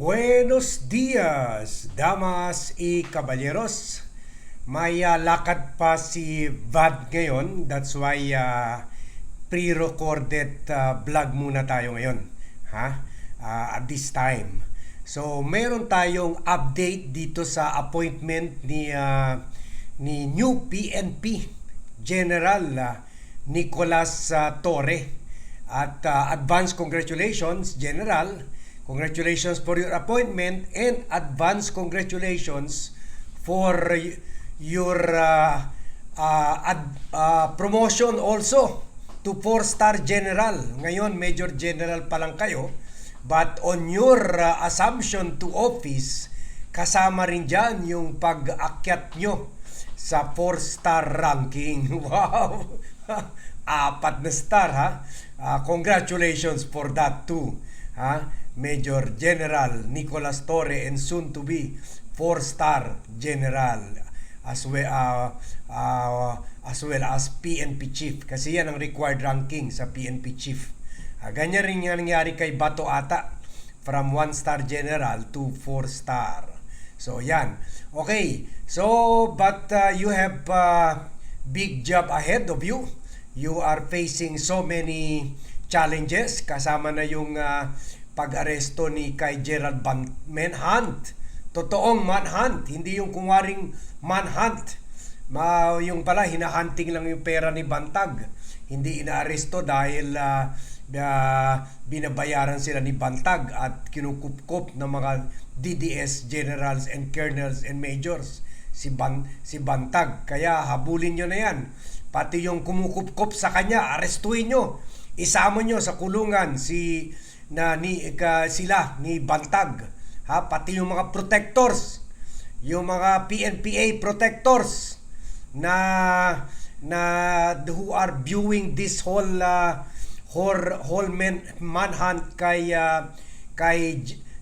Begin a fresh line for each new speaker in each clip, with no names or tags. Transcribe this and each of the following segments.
Buenos dias, damas y caballeros. May ah, lakad pa si Vad ngayon. That's why ah, pre-recorded ah, vlog muna tayo ngayon. Ha? Ah, at this time. So, meron tayong update dito sa appointment ni ah, ni new PNP General ah, Nicolas ah, Torre. At ah, advance congratulations, General. Congratulations for your appointment and advance congratulations for your uh, uh, ad- uh, promotion also to four-star general. Ngayon, Major General pa lang kayo. But on your uh, assumption to office, kasama rin dyan yung pag-akyat nyo sa four-star ranking. Wow! Apat na star ha. Ah, congratulations for that too. Ha? Major General Nicolas Torre and soon to be four-star general as well uh, uh, as well as PNP chief kasi yan ang required ranking sa PNP chief. Ah, ganyan rin yung nangyari kay Bato Ata from one star general to four star. So yan. Okay. So but uh, you have uh, big job ahead of you. You are facing so many challenges kasama na yung uh, pag-aresto ni kay Gerald Ban- Manhunt. Totoong manhunt, hindi yung kunwaring manhunt. Ma, yung pala, hinahunting lang yung pera ni Bantag. Hindi inaaresto dahil ah, ah, binabayaran sila ni Bantag at kinukupkop ng mga DDS generals and colonels and majors si Ban si Bantag. Kaya habulin nyo na yan. Pati yung kumukupkop sa kanya, arestuin nyo. Isama nyo sa kulungan si na ni ka, sila ni Bantag. Ha, pati yung mga protectors, yung mga PNPA protectors na na who are viewing this whole uh, whole, whole man, manhunt kay uh, kay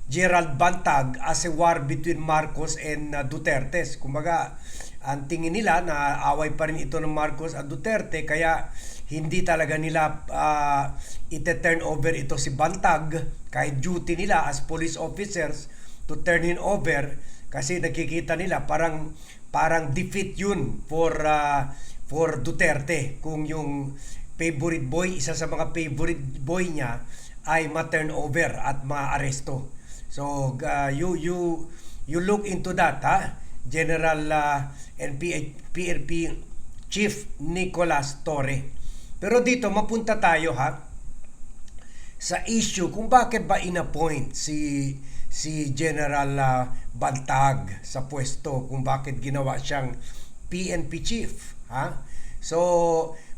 Gerald Bantag as a war between Marcos and uh, Duterte. Kumbaga, ang tingin nila na away pa rin ito ng Marcos at Duterte kaya hindi talaga nila uh, ite-turn over ito si Bantag kahit duty nila as police officers to turn him over kasi nakikita nila parang parang defeat yun for uh, for Duterte kung yung favorite boy isa sa mga favorite boy niya ay ma-turn over at ma-aresto. So uh, you you you look into that ha General uh, NP PNP Chief Nicolas Torre. Pero dito mapunta tayo ha sa issue kung bakit ba inappoint si si General uh, Bantag sa pwesto kung bakit ginawa siyang PNP chief ha? So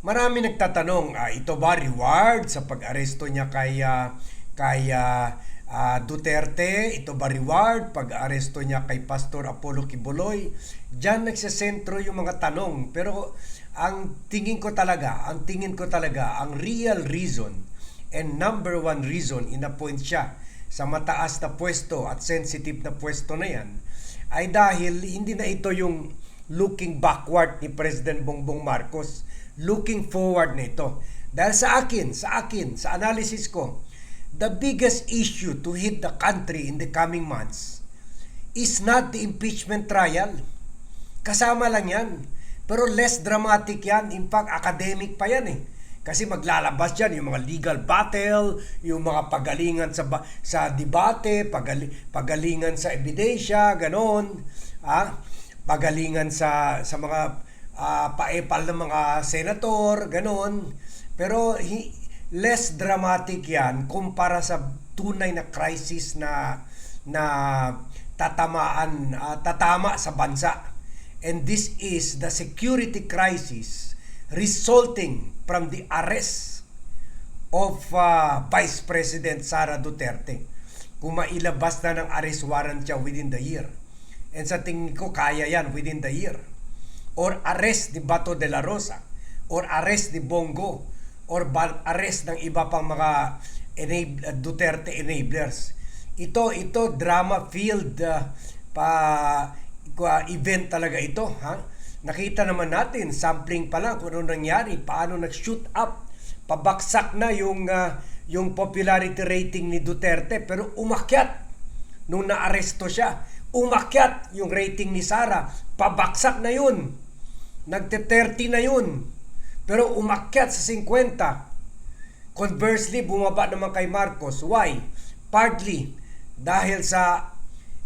marami nagtatanong ah, ito ba reward sa pag-aresto niya kay uh, kay uh, uh, Duterte? Ito ba reward pag-aresto niya kay Pastor Apollo Kibuloy? Diyan nagsesentro yung mga tanong. Pero ang tingin ko talaga ang tingin ko talaga ang real reason and number one reason inappoint siya sa mataas na pwesto at sensitive na pwesto na yan ay dahil hindi na ito yung looking backward ni President Bongbong Marcos. Looking forward na ito. Dahil sa akin sa akin sa analysis ko the biggest issue to hit the country in the coming months is not the impeachment trial. Kasama lang yan pero less dramatic yan in fact academic pa yan eh kasi maglalabas diyan yung mga legal battle, yung mga pagalingan sa sa debate, pagali- pagalingan sa ebidensya, ganon. Ah, pagalingan sa sa mga ah, paepal ng mga senator, ganon. Pero hi- less dramatic 'yan kumpara sa tunay na crisis na na tatamaan ah, tatama sa bansa. And this is the security crisis resulting from the arrest of uh, Vice President Sara Duterte. Kung mailabas na ng arrest warrant siya within the year. And sa tingin ko, kaya yan within the year. Or arrest ni Bato de la Rosa. Or arrest ni Bongo. Or arrest ng iba pang mga enab- uh, Duterte enablers. Ito, ito, drama-filled uh, pa uh, event talaga ito. Ha? Nakita naman natin, sampling pa lang kung ano nangyari, paano nag-shoot up, pabaksak na yung, uh, yung popularity rating ni Duterte, pero umakyat nung naaresto siya. Umakyat yung rating ni Sara. Pabaksak na yun. Nagte-30 na yun. Pero umakyat sa 50. Conversely, bumaba naman kay Marcos. Why? Partly dahil sa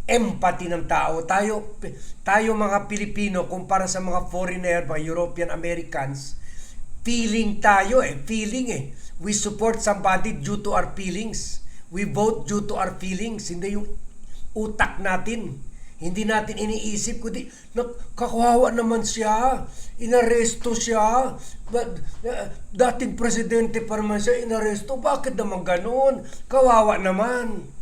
empathy ng tao. Tayo, tayo mga Pilipino, kumpara sa mga foreigner, mga European Americans, feeling tayo eh. Feeling eh. We support somebody due to our feelings. We vote due to our feelings. Hindi yung utak natin. Hindi natin iniisip kundi kakawawa naman siya. Inaresto siya. But, uh, dating presidente pa naman siya, inaresto. Bakit naman ganun? Kawawa naman.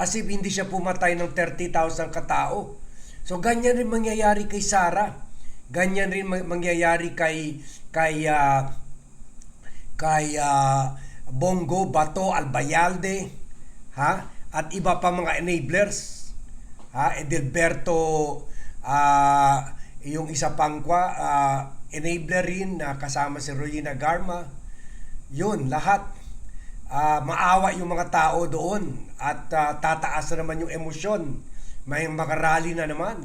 As if hindi siya pumatay ng 30,000 katao. So ganyan rin mangyayari kay Sara. Ganyan rin ma- mangyayari kay kay ah, kay ah, Bongo Bato Albayalde ha? At iba pa mga enablers ha? Edelberto ah, yung isa pang kwa ah, enabler rin na kasama si Regina Garma. Yun lahat. Ah, maawa yung mga tao doon at ah, tataas na naman yung emosyon may makarali na naman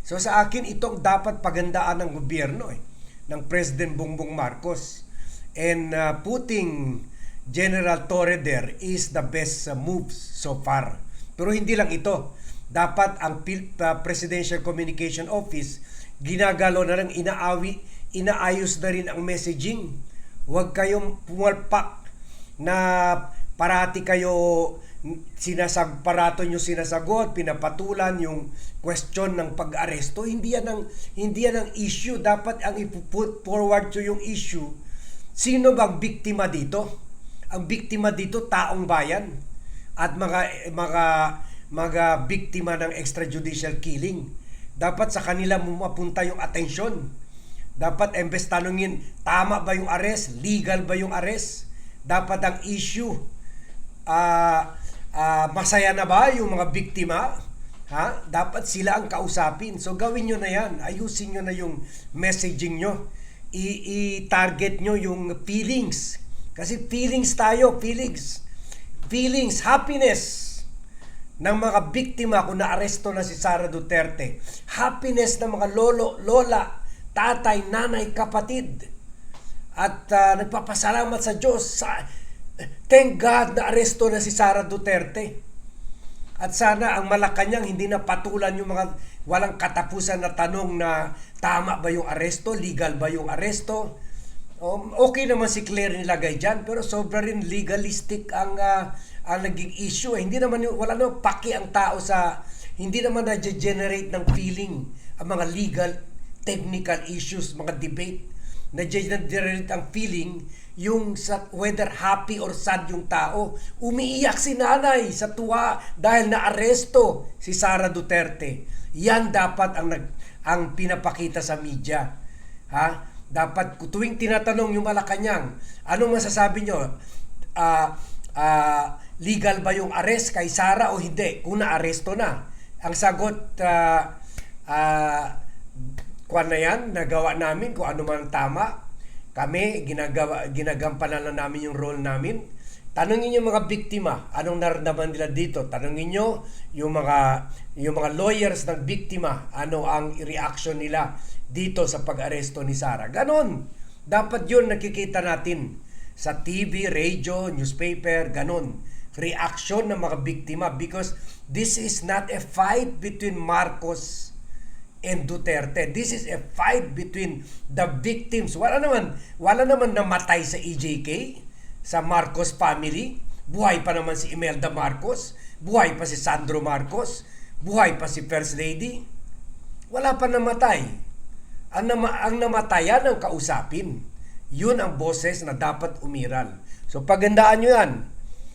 so sa akin itong dapat pagandaan ng gobyerno eh ng President Bongbong Marcos and uh, putting General Torre there is the best uh, moves so far. Pero hindi lang ito. Dapat ang uh, Presidential Communication Office ginagalo na rin, inaawi, inaayos na rin ang messaging. Huwag kayong pumalpak na parati kayo sinasag parato nyo sinasagot, pinapatulan yung question ng pag-aresto. Hindi yan ang hindi yan ang issue. Dapat ang i-put forward to yung issue. Sino bang biktima dito? Ang biktima dito taong bayan at mga mga mga biktima ng extrajudicial killing. Dapat sa kanila mapunta yung atensyon. Dapat embes tanungin, tama ba yung arrest? Legal ba yung arrest? Dapat ang issue ah ah, masaya na ba yung mga biktima? Ha? Dapat sila ang kausapin. So gawin nyo na yan. Ayusin nyo na yung messaging nyo. I-target nyo yung feelings. Kasi feelings tayo, feelings. Feelings, happiness ng mga biktima kung naaresto na si Sara Duterte. Happiness ng mga lolo, lola, tatay, nanay, kapatid. At ah, nagpapasalamat sa Diyos sa Thank God na aresto na si Sara Duterte. At sana ang Malacanang hindi na patulan yung mga walang katapusan na tanong na tama ba yung aresto, legal ba yung aresto. Um, okay naman si Claire nilagay dyan, pero sobra rin legalistic ang, ah, ang naging issue. Eh. Hindi naman, wala naman paki ang tao sa, hindi naman na-generate ng feeling ang mga legal, technical issues, mga debate. Na-generate ang feeling yung sa whether happy or sad yung tao. Umiiyak si nanay sa tuwa dahil naaresto si Sara Duterte. Yan dapat ang nag ang pinapakita sa media. Ha? Dapat tuwing tinatanong yung Malacanang, anong masasabi nyo? Ah, ah, legal ba yung arrest kay Sara o hindi? Kung naaresto na. Ang sagot ah, ah, kwan na yan, nagawa namin kung ano man tama. Kami, ginagawa, ginagampanan na namin yung role namin. Tanungin yung mga biktima, anong naramdaman nila dito? Tanungin nyo yung mga, yung mga lawyers ng biktima, ano ang reaction nila dito sa pag-aresto ni Sara. Ganon. Dapat yun nakikita natin sa TV, radio, newspaper, ganon. Reaction ng mga biktima because this is not a fight between Marcos and Duterte. This is a fight between the victims. Wala naman, wala naman namatay sa EJK, sa Marcos family. Buhay pa naman si Imelda Marcos. Buhay pa si Sandro Marcos. Buhay pa si First Lady. Wala pa namatay. Ang, nama, ang namatayan ang kausapin. Yun ang boses na dapat umiral. So pagandaan nyo yan.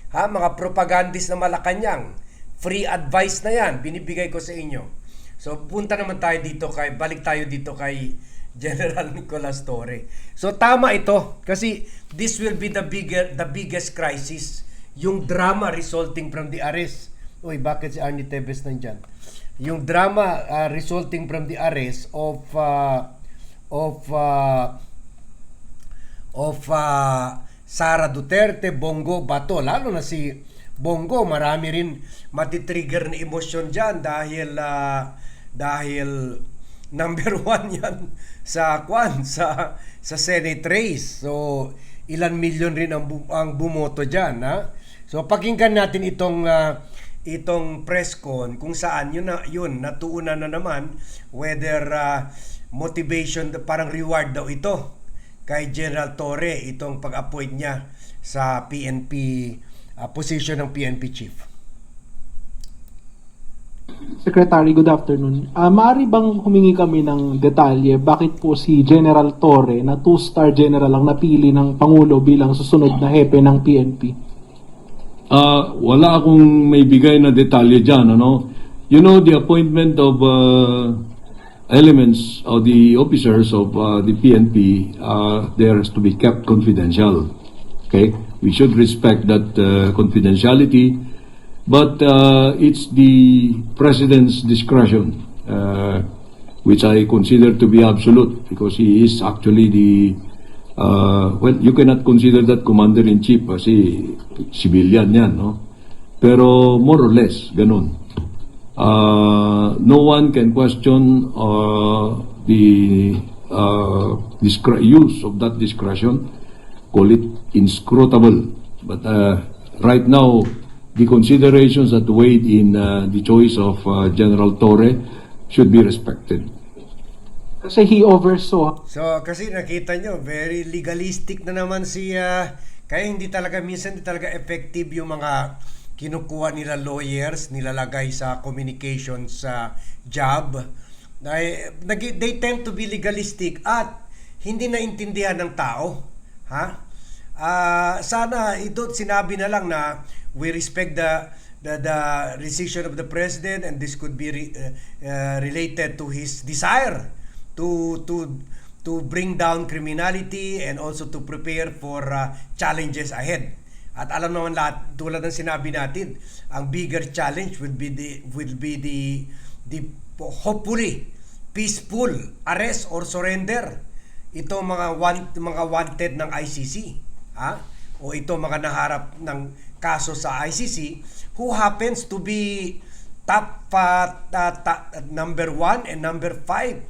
Ha, mga propagandist na Malacanang. Free advice na yan. Binibigay ko sa inyo. So punta naman tayo dito kay balik tayo dito kay General Nicolas Torre. So tama ito kasi this will be the bigger the biggest crisis yung drama resulting from the arrest. Uy, bakit si Arnie Tevez nandyan? Yung drama uh, resulting from the arrest of uh, of uh, of uh, Sara Duterte, Bongo Bato, lalo na si Bongo, marami rin matitrigger na emosyon dyan dahil ah, dahil number one yan sa kwan sa sa Senate race. So ilan milyon rin ang, ang bumoto diyan, ha? So pakinggan natin itong ah, itong press con kung saan yun na yun natuunan na naman whether ah, motivation parang reward daw ito kay General Torre itong pag-appoint niya sa PNP ah, position ng PNP chief.
Secretary, good afternoon. Ah, maaari bang humingi kami ng detalye bakit po si General Torre na two-star general ang napili ng Pangulo bilang susunod na hepe ng PNP?
Ah, wala akong may bigay na detalye dyan, ano? You know, the appointment of uh, elements of the officers of uh, the PNP, uh, there has to be kept confidential. Okay? We should respect that uh, confidentiality, but uh, it's the President's discretion, uh, which I consider to be absolute because he is actually the Uh, well, you cannot consider that commander-in-chief kasi civilian yan, no? Pero more or less, ganun. Uh, no one can question uh, the uh, use of that discretion, call it inscrutable. But uh, right now, the considerations that weighed in uh, the choice of uh, General Torre should be respected.
Kasi he oversaw
So, kasi nakita nyo, very legalistic na naman siya. Kaya hindi talaga, minsan hindi talaga effective yung mga kinukuha nila lawyers, nilalagay sa communications sa job. Dahil, nag- they tend to be legalistic at hindi naintindihan ng tao. Ha? Ah, sana ito sinabi na lang na we respect the the, the decision of the president and this could be re- uh, uh, related to his desire to to to bring down criminality and also to prepare for uh, challenges ahead. At alam naman lahat tulad ng sinabi natin, ang bigger challenge will be the will be the the hopefully peaceful arrest or surrender ito mga want, mga wanted ng ICC ha o ito mga naharap ng kaso sa ICC who happens to be top uh, ta- ta- number one and number five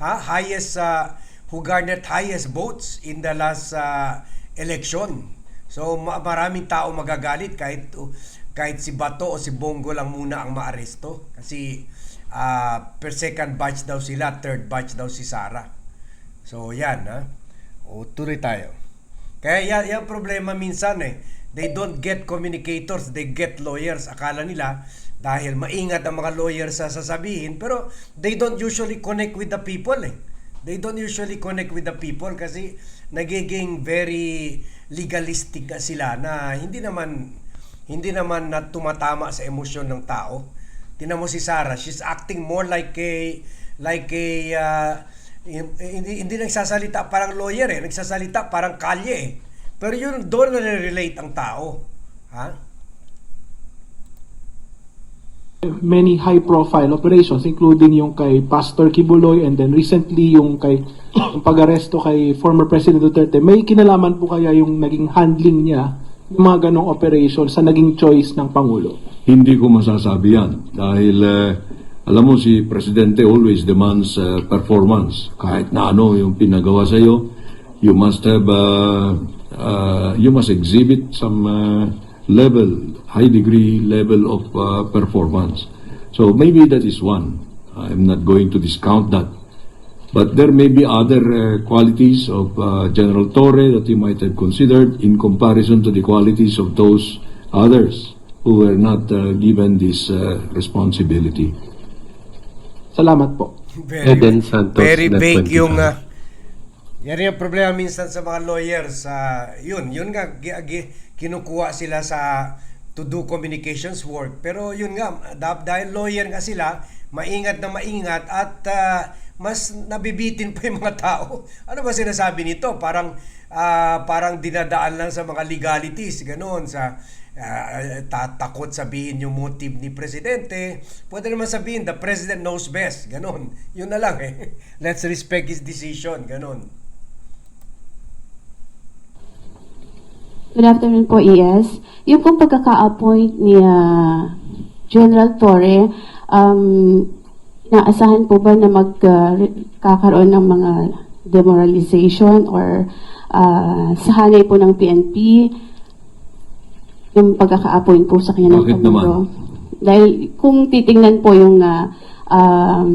ha highest uh, who garnered highest votes in the last uh, election. So ma- maraming tao magagalit kahit kahit si Bato o si Bongo lang muna ang maaresto. Kasi uh, per second batch daw sila third batch daw si Sara. So yan ha. O tuloy tayo. Kaya yan, yan problema minsan eh. They don't get communicators, they get lawyers. Akala nila dahil maingat ang mga lawyers sa sasabihin, pero they don't usually connect with the people eh. They don't usually connect with the people kasi nagiging very legalistic na sila na hindi naman hindi naman na tumatama sa emosyon ng tao. Tingnan mo si Sarah, she's acting more like a like a uh, hindi hindi nagsasalita parang lawyer eh, nagsasalita parang kalye eh. Pero yun doon na relate ang tao. Ha?
many high-profile operations including yung kay Pastor Kibuloy and then recently yung kay yung pag-aresto kay former President Duterte. May kinalaman po kaya yung naging handling niya yung mga ganong operations sa naging choice ng Pangulo?
Hindi ko masasabi yan dahil eh, alam mo si Presidente always demands eh, performance. Kahit na ano yung pinagawa sa iyo, you must have uh, uh, you must exhibit some uh, level, high degree level of uh, performance. So maybe that is one. I'm not going to discount that. But there may be other uh, qualities of uh, General Torre that you might have considered in comparison to the qualities of those others who were not uh, given this uh, responsibility.
Salamat po.
Very,
Eden Santos,
very
25.
yung uh, yan yung problema minsan sa mga lawyers. Uh, yun, yun nga, kinukuha sila sa to do communications work. Pero yun nga, dah- dahil lawyer nga sila, maingat na maingat at uh, mas nabibitin pa yung mga tao. Ano ba sinasabi nito? Parang ah, parang dinadaan lang sa mga legalities, ganoon sa ah, tatakot sabihin yung motive ni presidente. Pwede naman sabihin the president knows best, ganoon. Yun na lang eh. Let's respect his decision, ganoon.
Good afternoon po, ES. Yung pong pagkaka-appoint ni ah, General Torre, um, naasahan po ba na magkakaroon ng mga demoralization or ah, sa hanay po ng PNP yung pagkaka-appoint po sa kanya ng Pangulo? Dahil kung titingnan po yung ah, um,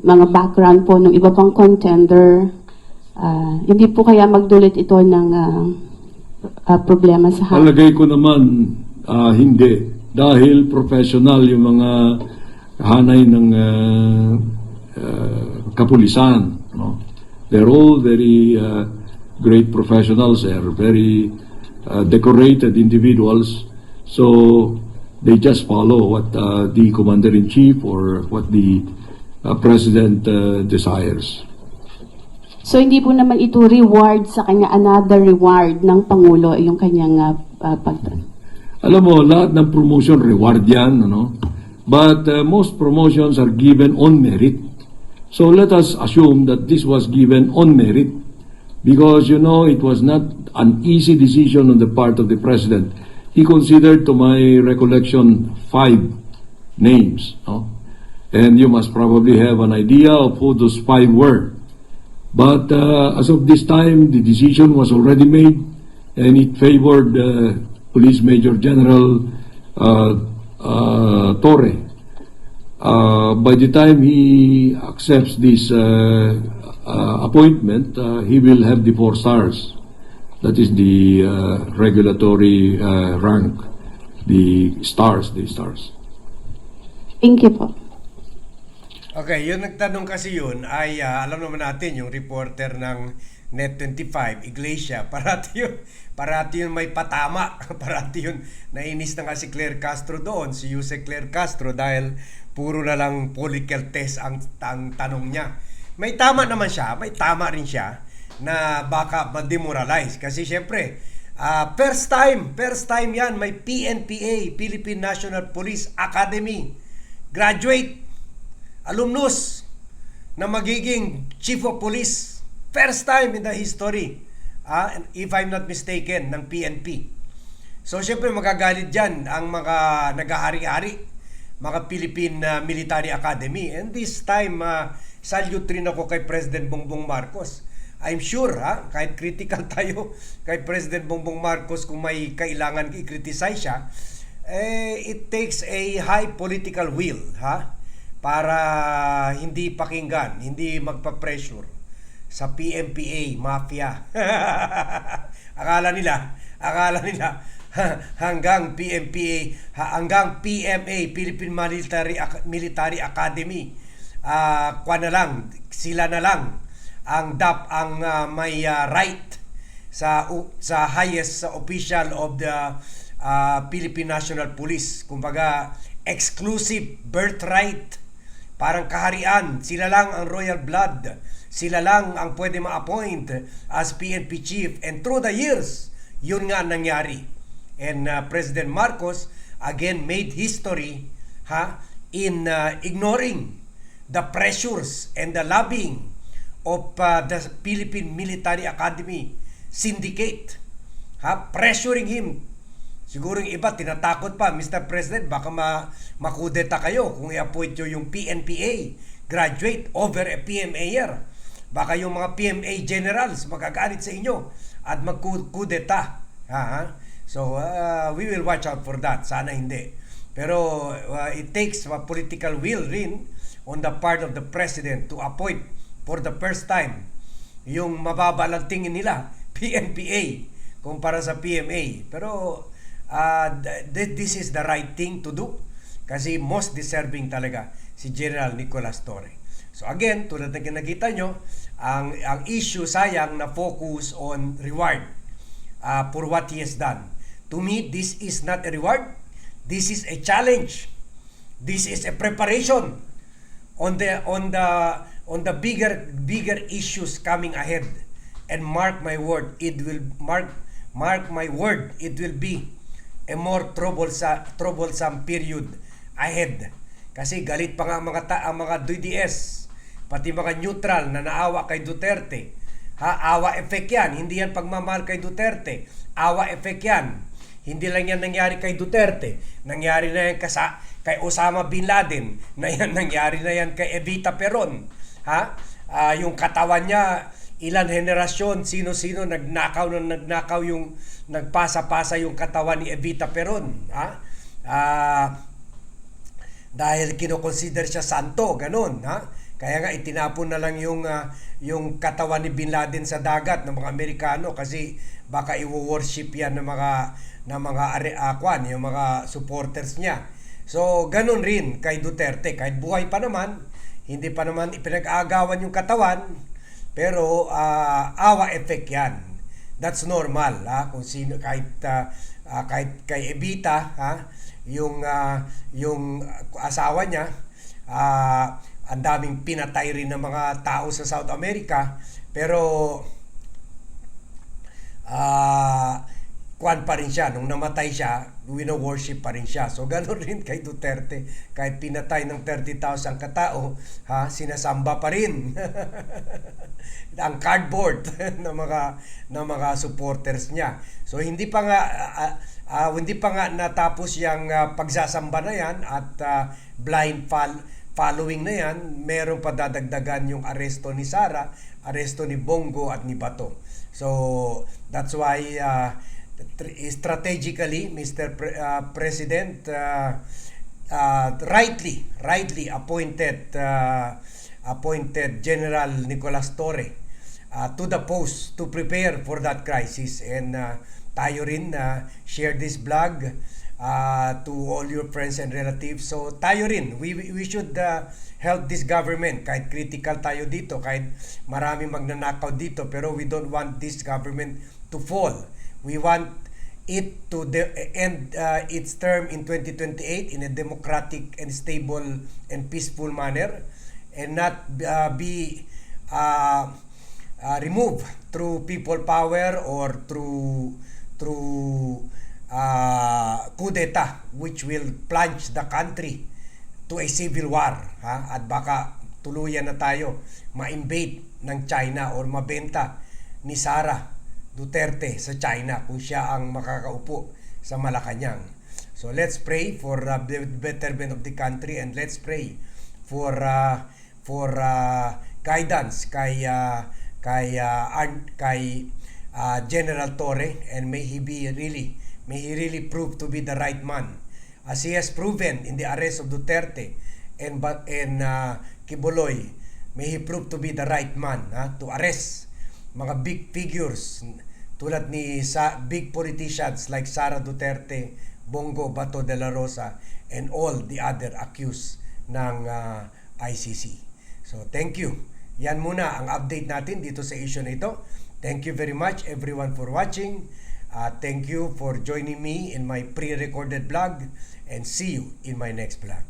mga background po ng iba pang contender, ah, hindi po kaya magdulot ito ng ah, ah, problema sa hanay?
Palagay ko naman ah, hindi. Dahil professional yung mga hanay ng ah, ah, kapulisan no? They're all very ah, great professionals. They're very ah, decorated individuals. So they just follow what ah, the commander in chief or what the ah, president ah, desires
So hindi po naman ito reward sa kanya, another reward ng Pangulo yung kanyang uh, uh, pag...
Alam mo, lahat ng promotion reward yan, ano? But uh, most promotions are given on merit. So let us assume that this was given on merit because, you know, it was not an easy decision on the part of the president. He considered, to my recollection, five names, no? And you must probably have an idea of who those five were. But uh, as of this time, the decision was already made, and it favored uh, Police Major General uh, uh, Torre. Uh, by the time he accepts this uh, uh, appointment, uh, he will have the four stars. That is the uh, regulatory uh, rank, the stars, the stars.
Thank you po.
Okay, yung nagtanong kasi yun ay ah, alam naman natin yung reporter ng Net25, Iglesia, parati yun, parati yun may patama, parati yun nainis na nga si Claire Castro doon, si Jose Claire Castro dahil puro na lang political test ang, ang tanong niya. May tama naman siya, may tama rin siya na baka ma-demoralize. Kasi syempre ah, first time, first time yan may PNPA, Philippine National Police Academy. Graduate alumnus na magiging chief of police. First time in the history and if I'm not mistaken ng PNP so syempre magagalit dyan ang mga nag-aari-ari mga Philippine ah, Military Academy. And this time uh, salute rin ako kay President Bongbong Marcos. I'm sure ha kahit critical tayo kay President Bongbong Marcos kung may kailangan i-criticize siya eh, it takes a high political will ha para hindi pakinggan, hindi magpa-pressure sa PMPA mafia. akala nila, akala nila hanggang PMPA, ha- hanggang PMA, Philippine Military Military Academy. Ah, kwa na lang, sila na lang ang dap ang ah, may ah, right sa u- sa highest official of the uh, Philippine National Police. Kumbaga, exclusive birthright. Parang kaharian. Sila lang ang royal blood. Sila lang ang pwede ma-appoint as PNP chief. And through the years, yun nga ang nangyari. And uh, President Marcos again made history ha in uh, ignoring the pressures and the lobbying of uh, the Philippine Military Academy syndicate ha pressuring him siguro yung iba tinatakot pa Mr. President baka ma makudeta kayo kung i-appoint nyo yung PNPA graduate over a PMAer baka yung mga PMA generals magagalit sa inyo at magkudeta ha, ha? so uh, we will watch out for that sana hindi pero uh, it takes a political will rin on the part of the president to appoint for the first time yung mababa tingin nila PNPA kumpara sa PMA. Pero uh, th- this is the right thing to do kasi most deserving talaga si General Nicolas Torre. So again, tulad ng nakita nyo, ang, ang issue sayang na focus on reward uh, for what he has done. To me, this is not a reward. This is a challenge. This is a preparation on the on the on the bigger bigger issues coming ahead and mark my word it will mark mark my word it will be a more troublesome troublesome period ahead kasi galit pa nga ang mga ta, ang mga DDS pati mga neutral na naawa kay Duterte Ha, awa effect yan. Hindi yan pagmamahal kay Duterte. Awa effect yan. Hindi lang yan nangyari kay Duterte. Nangyari na yan kasa, kay Osama Bin Laden. Na yan, nangyari na yan kay Evita Peron. Ha? Ah, yung katawan niya, ilan henerasyon, sino-sino nagnakaw na nagnakaw yung nagpasa-pasa yung katawan ni Evita Peron. Ha? Ah, dahil kinoconsider siya santo, ganun, ha? Kaya nga itinapon na lang yung ah, yung katawan ni Bin Laden sa dagat ng mga Amerikano kasi baka i-worship yan ng mga ng mga are, ah, kwan, yung mga supporters niya. So, ganun rin kay Duterte. Kahit buhay pa naman, hindi pa naman ipinag-aagawan yung katawan, pero ah, awa effect yan. That's normal, ha? Kung sino kahit ah, ah, kahit kay Evita, ha? Yung ah, yung asawa niya, ah, ang daming pinatay rin ng mga tao sa South America, pero ah kwan pa rin siya. Nung namatay siya, wino-worship pa rin siya. So, ganun rin kay Duterte. Kahit pinatay ng 30,000 katao, ha, sinasamba pa rin. ang cardboard ng mga ng mga supporters niya. So hindi pa nga ah, ah, hindi pa nga natapos yung ah, pagsasamba na yan at ah, blind fol- following na yan, meron pa dadagdagan yung aresto ni Sara, aresto ni Bongo at ni Bato. So that's why tr- strategically Mr. Pre- ah, President ah, ah, rightly rightly appointed ah, appointed General Nicolas Torre uh, to the post to prepare for that crisis and uh, tayo rin uh, share this blog uh, to all your friends and relatives so tayo rin we, we should uh, help this government. Kahit critical tayo dito kahit marami magnanakaw dito pero we don't want this government to fall. We want it to de- end uh, its term in 2028 in a democratic and stable and peaceful manner and not uh, be uh, uh, removed through people power or through through uh, coup d'etat which will plunge the country to a civil war ha at baka tuluyan na tayo ma-invade ng China or mabenta ni Sara Duterte sa China kung siya ang makakaupo sa Malacanang. So let's pray for uh, the betterment of the country and let's pray for uh, for uh, guidance kay uh, kay uh, kay uh, General Torre and may he be really may he really prove to be the right man as he has proven in the arrest of Duterte and and uh, Kiboloy may he prove to be the right man ha, to arrest mga big figures tulad ni sa big politicians like Sara Duterte, Bongo Bato de la Rosa and all the other accused ng uh, ICC. So thank you. Yan muna ang update natin dito sa issue na ito. Thank you very much everyone for watching. Uh, thank you for joining me in my pre-recorded vlog and see you in my next vlog.